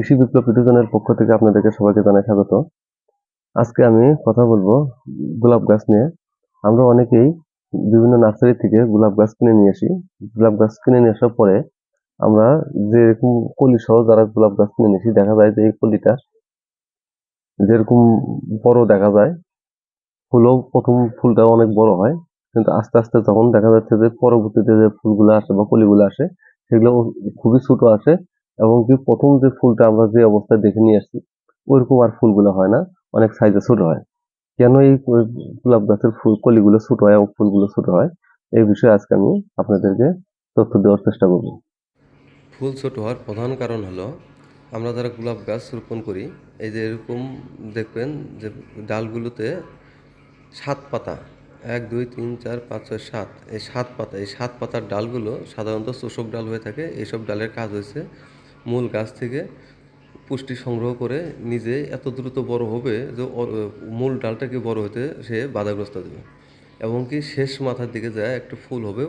কৃষি বিপ্লব পিটিশনের পক্ষ থেকে আপনাদেরকে সবাইকে জানাই স্বাগত। আজকে আমি কথা বলব গোলাপ গাছ নিয়ে। আমরা অনেকেই বিভিন্ন নার্সারি থেকে গোলাপ গাছ কিনে নিয়ে আসি। গোলাপ গাছ কিনে নিয়ে আসার পরে আমরা যেরকম কলি সহ যারা গোলাপ গাছ কিনে নিয়েছি দেখা যায় যে এই কলিটা যেরকম বড় দেখা যায়, ফুলও প্রথম ফুলটা অনেক বড় হয়। কিন্তু আস্তে আস্তে যখন দেখা যাচ্ছে যে পরবর্তীতে যে ফুলগুলো আসে বা কলিগুলো আসে, সেগুলো খুবই ছোট আসে। এবং কি প্রথম যে ফুলটা আমরা যে অবস্থায় দেখে নিয়ে আসছি, ওইরকম আর ফুলগুলো হয় না, অনেক সাইজে ছোট হয়। কেন এই গোলাপ গাছের ফুল, কলিগুলো ছোট হয় এবং ফুলগুলো ছোট হয়? এই বিষয়ে আজকে আমি আপনাদেরকে তথ্য দেওয়ার চেষ্টা করব। ফুল ছোট হওয়ার প্রধান কারণ হলো, আমরা যারা গোলাপ গাছ রোপণ করি, এই যে এরকম দেখবেন যে ডালগুলোতে সাত পাতা, এক, দুই, তিন, চার, পাঁচ, ছয়, সাত, এই সাত পাতা, এই সাত পাতার ডালগুলো সাধারণত চোষক ডাল হয়ে থাকে, এইসব ডালের কাজ হয়েছে মূল গাছ থেকে পুষ্টি সংগ্রহ করে নিজে এত দ্রুত বড় হবে যে মূল ডালটাকে বড় হতে সে বাধাগ্রস্ত দেবে এবং কি শেষ মাথার দিকে যায় একটা ফুল হবে,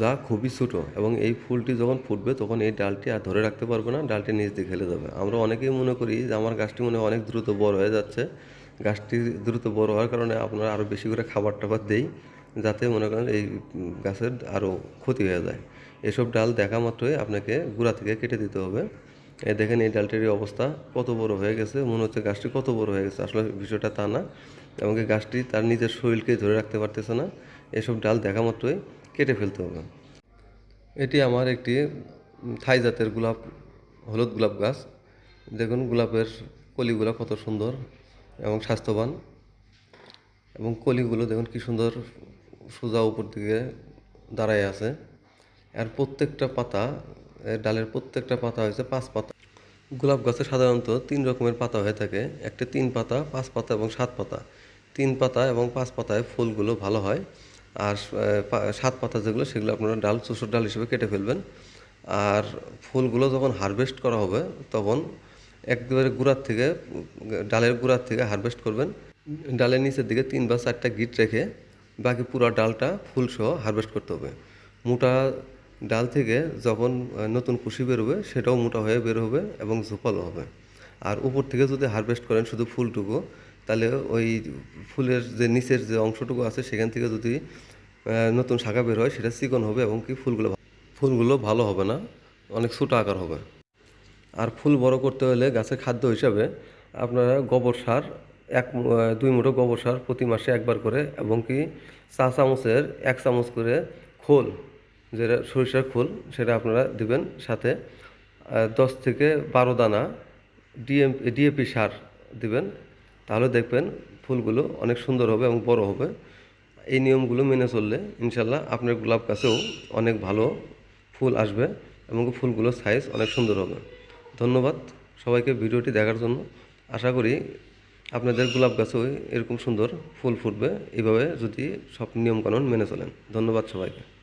যা খুবই ছোটো। এবং এই ফুলটি যখন ফুটবে, তখন এই ডালটি আর ধরে রাখতে পারবে না, ডালটি নিচ দিয়ে খেলে যাবে আমরা অনেকেই মনে করি যে আমার গাছটি মনে অনেক দ্রুত বড় হয়ে যাচ্ছে। গাছটি দ্রুত বড় হওয়ার কারণে আপনারা আরও বেশি করে খাবার টাবার দেই। যাতে মনে করেন এই গাছের আরও ক্ষতি হয়ে যায়। এসব ডাল দেখা মাত্রই আপনাকে গোড়া থেকে কেটে দিতে হবে। এই দেখেন এই ডালটির অবস্থা কত বড় হয়ে গেছে, মনে হচ্ছে গাছটি কত বড় হয়ে গেছে। আসলে বিষয়টা তা না এই গাছটি তার নিজের শরীরকে ধরে রাখতে পারতেছে না। এসব ডাল দেখা মাত্রই কেটে ফেলতে হবে। এটি আমার একটি থাই জাতের গোলাপ, হলুদ গোলাপ গাছ। দেখুন গোলাপের কলিগুলো কত সুন্দর এবং স্বাস্থ্যবান। এবং কলিগুলো দেখুন কি সুন্দর সোজা উপর দিকে দাঁড়ায় আছে। আর প্রত্যেকটা পাতা, এর ডালের প্রত্যেকটা পাতা হয়েছে পাঁচ পাতা। গোলাপ গাছে সাধারণত তিন রকমের পাতা হয়ে থাকে। একটা তিন পাতা, পাঁচ পাতা এবং সাত পাতা। তিন পাতা এবং পাঁচ পাতায় ফুলগুলো ভালো হয়। আর সাত পাতা যেগুলো, সেগুলো আপনারা ডাল চুষোর ডাল হিসেবে কেটে ফেলবেন। আর ফুলগুলো যখন হারভেস্ট করা হবে, তখন একেবারে গুড়ার থেকে, ডালের গুড়ার থেকে হারভেস্ট করবেন। ডালের নিচের দিকে তিন বা চারটা গিট রেখে বাকি পুরো ডালটা ফুলসহ হারভেস্ট করতে হবে। মোটা ডাল থেকে যখন নতুন কুশি বেরোবে, সেটাও মোটা হয়ে বের হবে এবং ঝোপালো হবে। আর উপর থেকে যদি হারভেস্ট করেন শুধু ফুলটুকু, তাহলে ওই ফুলের যে নিচের যে অংশটুকু আছে, সেখান থেকে যদি নতুন শাখা বের হয়, সেটা চিকন হবে এবং কি ফুলগুলো ফুলগুলো ভালো হবে না, অনেক ছোটো আকার হবে। আর ফুল বড় করতে হলে গাছের খাদ্য হিসাবে আপনারা গোবর সার এক দুই মুঠো গোবর সার প্রতি মাসে একবার করে এবং কি চা চামচের এক চামচ করে খোল, যেটা সরিষার খোল, সেটা আপনারা দিবেন সাথে দশ থেকে বারো দানা ডিএম, ডিএপি সার দিবেন। তাহলে দেখবেন ফুলগুলো অনেক সুন্দর হবে এবং বড় হবে। এই নিয়মগুলো মেনে চললে ইনশাল্লাহ আপনার গোলাপ গাছেও অনেক ভালো ফুল আসবে এবং ফুলগুলোর সাইজ অনেক সুন্দর হবে। ধন্যবাদ সবাইকে ভিডিওটি দেখার জন্য। আশা করি আপনাদের গোলাপ গাছও এরকম সুন্দর ফুল ফুটবে। এভাবে যদি সব নিয়মকানুন মেনে চলেন। ধন্যবাদ সবাইকে।